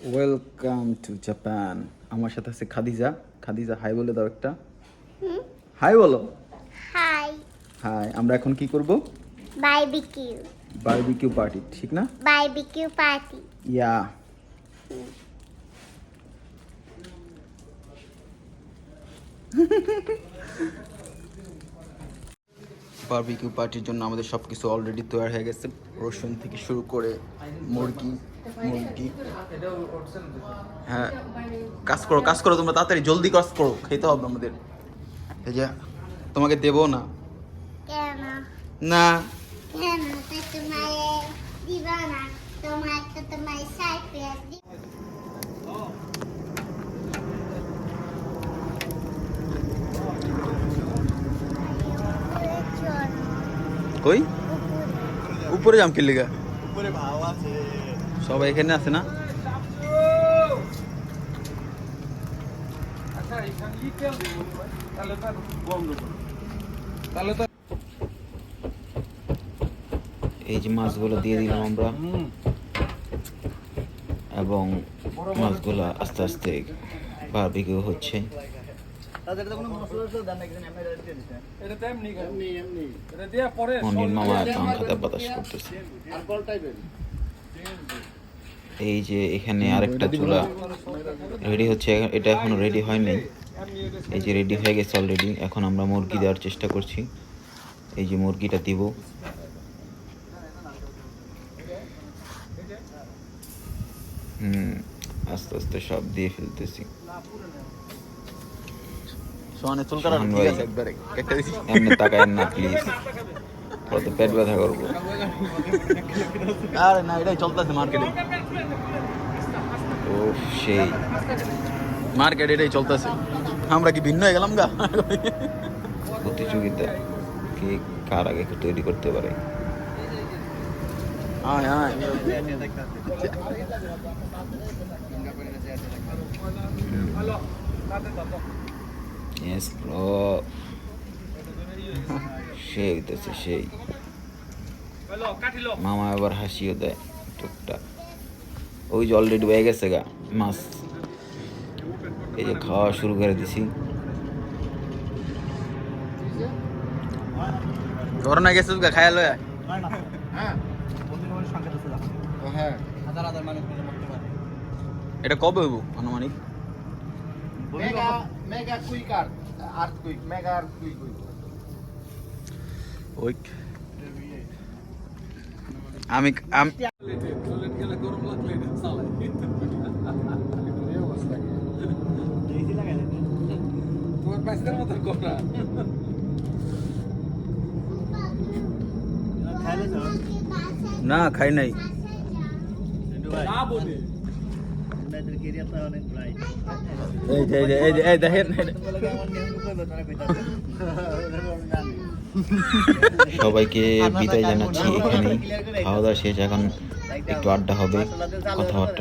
Welcome to Japan আমার সাথে আছে খাদিজা। খাদিজা হাই বলে দাও একটা। হাই বলো। হাই হাই আমরা এখন কি করব? বারবিকিউ বারবিকিউ পার্টি ঠিক না? বারবিকিউ পার্টি ইয়া বারবিকিউ পার্টির জন্য আমাদের সব কিছু অলরেডি তৈরি হয়ে গেছে। রসুন থেকে শুরু করে মুরগি মুরগি। হ্যাঁ কাজ করো কাজ করো তোমরা তাড়াতাড়ি জলদি কাজ করো খেতে হবে আমাদের। এই যে তোমাকে দেবো না? না। না তোমার তো তোমার সারপ্রাইজ দিব কই? উপরে কিল্লিগা। ভাও আছে। সবাই এখানে আছে না? এই যে মাছগুলো দিয়ে দিলাম আমরা। এবং মাছগুলো আস্তে আস্তে বারবিকিউ হচ্ছে। এই যে এখানে আরেকটা চুলা রেডি হচ্ছে এটা এখনও রেডি হয়নি। এই যে রেডি হয়ে গেছে অলরেডি এখন আমরা মুরগি দেওয়ার চেষ্টা করছি। এই যে মুরগিটা দিব। হুম আস্তে আস্তে সব দিয়ে ফেলতেছি। সোহানে চুল কাটানো ঠিক আছে একবারে একটা দিছি। এমনি তাকায়েন না প্লিজ পেট ব্যথা করব। আরে না এটাই চলতেছে মার্কেটে ও সেই। মার্কেট এটাই চলতেছে। আমরা কি ভিন্ন হয়ে গেলাম গা? প্রতিযোগিতা কে কার আগে তৈরি করতে পারে? আয় আয়। ইয়েস ব্রো সেই হইতেছে সেই। মামা আবার হাসিও দেয় টুকটাক। ওই যে অলরেডি হয়ে গেছে গা মাছ। এই যে খাওয়া শুরু করে দিছি। ঘর না গেছিস গা খায়া লয়া হ্যাঁ। হাজার হাজার মানুষ মিলে মরতে পারে এটা কবে হইব আনুমানিক? মেগা কুইক আর earthquake mega earthquake ওই আমি আমি না খাই নাই। না বলে। এই যে এই যে এই যে এই দেখেন। সবাইকে বিদায় জানাচ্ছি এখানেই। খাওয়া দাওয়া শেষ এখন একটু আড্ডা হবে কথাবার্তা।